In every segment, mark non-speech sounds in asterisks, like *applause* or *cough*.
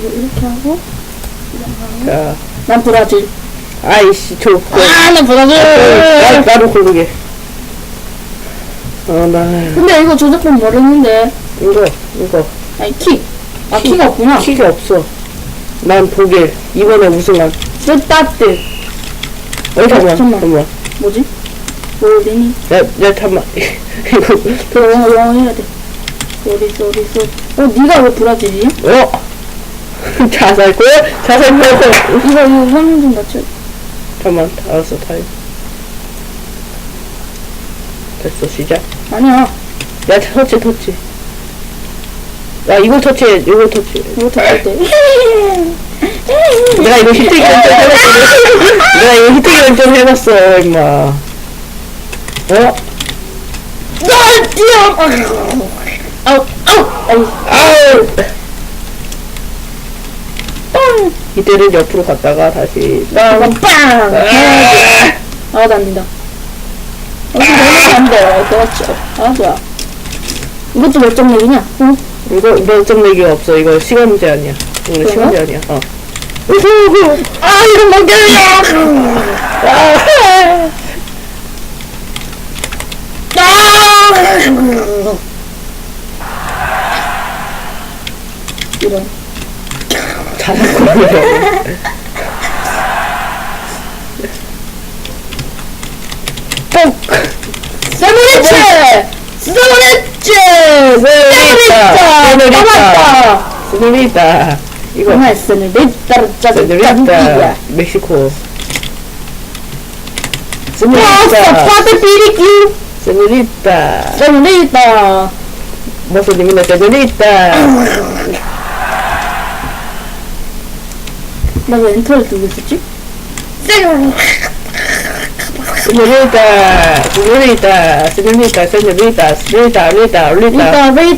이거 이렇게 하고 자, 난 브라질 아이씨, 저, 그, 아난 브라질 나, 나로 고르게. 어, 나, 근데 이거 조작법 모르는데 이거, 이거. 아니 킥. 아 키 가 없구나. 키가 없어. 난 독일. 이번에 우승한. 스타트. 어, 잠깐만, 잠깐만. 뭐지? 뭐니? 야, 야, 잠깐만. *laughs* 이거, 그 영어 영어 해야 돼. 있어 어디 있어? 어 네가 왜 브라질이야? 어? *laughs* 자살고? 자살고? 이거 이거 화면 좀 맞춰. 잠깐만, 알았어, 타임. 됐어, 시작. 아니야. 야, 터치, 터치. 야, 이걸 터치해, 이걸 터치. 이거 다할 때. 내가 이거 히트기 좀 해봤어. 내가 이거 히트기 좀 해봤어, 임마. 어? 나 뛰어. 아우 아우 아우. 아우! 이때는 옆으로 갔다가 다시 나 이거 빵. 아! 아나 안 된다. 여기 너무 안 돼. 그렇죠. 아 좋아. 이것도 몇점 내기냐? 어? 이거 몇점 내기가 없어. 이거 시간 제한이야. 이거 그래요? 시간 제한이야. 어. 아 이거 먹여요. 아! 이런. Samurecce! Samurecce! Signorita! Signorita! Signorita! Come è signorita? Signorita! Mexico! Signorita! Basta, fate pirichi! Signorita! Signorita! Basta di me la signorita! 잘하고 뻑! 세모리츠! 세모리츠! 세노리타! 세노리타! 맞다! 세노리타!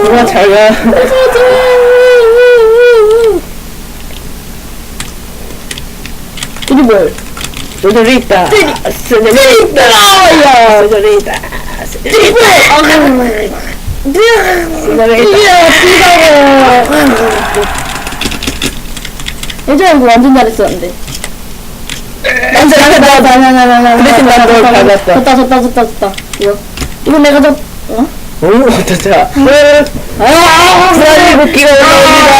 이거 정말 세노리타를 짜증 세노리타! 멕시코. 와서 세노리타! 파트 비리기! 세노리타! 세노리타! 모습님이나 세노리타! 나왜 엔터를 두고 있었지? 세뇨리타, 세뇨리타, 세뇨리타, 세뇨리타, 세뇨리타, 리타, 리타. 리타 리타! 헤드샷! 어차피 시간이 많이 남았어. 많이 많이 안 남았어. 그만 잘 가. 이게 뭘? 세뇨리타, 세뇨리타, 야! 세뇨리타, 세뇨리타. 예전에 이거 완전 잘했었는데. 안 돼, 안 돼, 안 돼. 나나나나나. 그 대신 난널 밟았어. 졌다 졌다 졌다 졌다. 이거 이거 내가 졌. 어? 오, 어쩌자. 아! 브라질 국기가 올라옵니다.